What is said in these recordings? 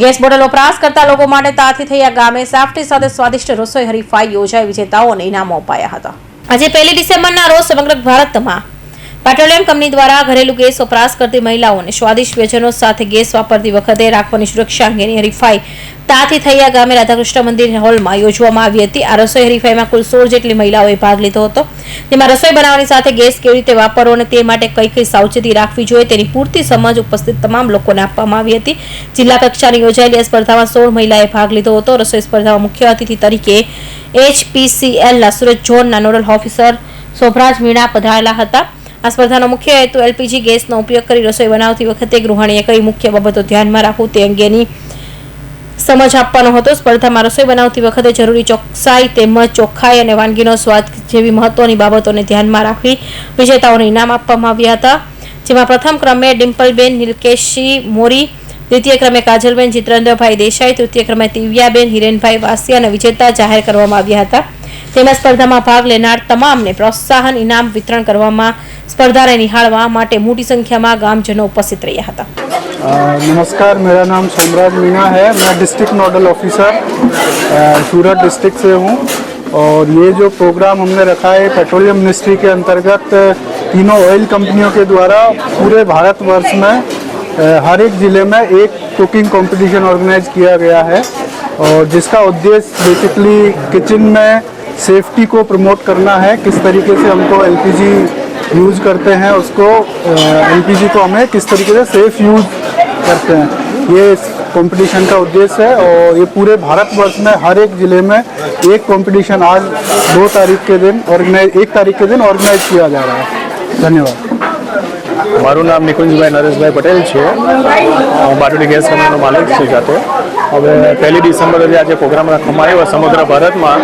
Gas bottle વપરાશ કરતા લોકો માટે તાથી થયા ગામે સાફટી સાથે સ્વાદિષ્ટ રસોઈ હરીફાઈ યોજાઈ વિજેતાઓને ઇનામો અપાયા હતા. આજે પહેલી ડિસેમ્બરના રોજ સમગ્ર ભારતમાં પેટ્રોલિયમ કંપની દ્વારા ઘરેલું ગેસ વપરાશ કરતી મહિલાઓને સ્વાદિષ્ટ વ્યંજનો સાથે ગેસ વાપરતી વખતે રાખવાની સુરક્ષા અંગેની હરીફાઈ તાથી થયા ગામે રાધાકૃષ્ણ મંદિર હોલમાં યોજવામાં આવી હતી. આ રસોઈ હરીફાઈમાં કુલ સોળ જેટલી મહિલાઓએ ભાગ લીધો હતો. તેમાં રસોઈ બનાવવાની સાથે ગેસ કેવી રીતે વાપરવો અને તે માટે કઈ કઈ સાવચેતી રાખવી જોઈએ તેની પૂરતી સમજ ઉપસ્થિત તમામ લોકોને આપવામાં આવી હતી. જિલ્લા કક્ષાની યોજાયેલી સ્પર્ધામાં સોળ મહિલાએ ભાગ લીધો હતો. રસોઈ સ્પર્ધામાં મુખ્ય અતિથિ તરીકે એચપીસીએલના સુરત ઝોનના નોડલ ઓફિસર શોભરાજ મીણા પધારેલા હતા. આ સ્પર્ધાનો મુખ્ય હેતુ એલપીજી ગેસનો ઉપયોગ કરી રસોઈ બનાવતી વખતે ગૃહિણીએ કઈ મુખ્ય બાબતો ધ્યાનમાં રાખવું તે અંગેની સમજ આપવાનો હતો. સ્પર્ધામાં રસોઈ બનાવતી વખતે જરૂરી ચોકસાઈ તેમજ ચોખ્ખાઈ અને વાનગીનો સ્વાદ જેવી મહત્વની બાબતોને ધ્યાનમાં રાખી વિજેતાઓને ઇનામ આપવામાં આવ્યા હતા. જેમાં પ્રથમ ક્રમે ડિમ્પલબેન, નીલકેશી મોરી, દ્વિતીય ક્રમે કાજલબેન, જીતેન્દ્રભાઈ દેસાઈ, તૃતીય ક્રમે દિવ્યાબેન, હિરેનભાઈ વાસિયા અને વિજેતા જાહેર કરવામાં આવ્યા હતા. તેમજ સ્પર્ધામાં ભાગ લેનાર તમામને પ્રોત્સાહન ઇનામ વિતરણ કરવામાં સ્પર્ધાને નિહાળવા માટે મોટી સંખ્યામાં ગામજનો ઉપસ્થિત રહ્યા હતા अ, नमस्कार मेरा नाम सोमराज मीना है मैं district nodal officer uh, Surat district से हूँ और ये जो प्रोग्राम हमने रखा है पेट्रोलियम मिनिस्ट्री के अंतर्गत अ, तीनों ऑयल कंपनियों के द्वारा पूरे भारतवर्ष में अ, हर एक ज़िले में एक कुकिंग कंपटीशन ऑर्गेनाइज किया गया है और जिसका उद्देश्य बेसिकली किचन में सेफ्टी को प्रमोट करना है, किस तरीके से हमको एलपीजी यूज़ करते हैं, उसको एलपीजी को हमें किस तरीके से सेफ़ यूज़ करते हैं। ये कंपटीशन का उद्देश्य है और ये पूरे भारतवर्ष में, हर एक ज़िले में एक कंपटीशन आज दो तारीख के दिन ऑर्गेनाइज एक तारीख के दिन ऑर्गेनाइज किया जा रहा है। धन्यवाद। મારું નામ નિકુંજભાઈ નરેશભાઈ પટેલ છે. હું બાટુડી ગેસ કંપનીનો માલિક છું જાતે. હવે પહેલી ડિસેમ્બરે જે આજે પ્રોગ્રામ રાખવામાં આવ્યો. સમગ્ર ભારતમાં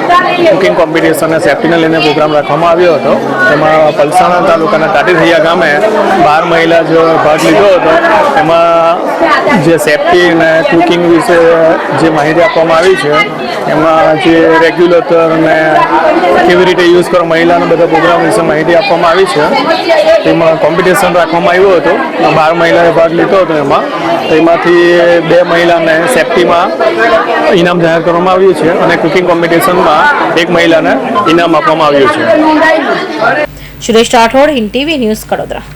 કુકિંગ કોમ્પિટિશન અને સેફ્ટીને લઈને પ્રોગ્રામ રાખવામાં આવ્યો હતો. તેમાં પલસાણા તાલુકાના ટાટીથૈયા ગામે બાર મહિલા જો ભાગ લીધો હતો. એમાં જે સેફ્ટી અને કુકિંગ વિશે જે માહિતી આપવામાં આવી છે એમાં જે રેગ્યુલેટર ને કેવી રીતે યુઝ કરો મહિલાના બધા પ્રોગ્રામ વિશે માહિતી આપવામાં આવી છે. તેમાં કોમ્પિટિશન રાખવામાં આવ્યું હતું. બાર મહિલાએ ભાગ લીધો હતો એમાં. તેમાંથી બે મહિલાને સેફ્ટીમાં ઇનામ જાહેર કરવામાં આવ્યું છે અને કુકિંગ કોમ્પિટિશનમાં એક મહિલાને ઇનામ આપવામાં આવ્યું છે. Suresh Rathod in TV news Kadodara.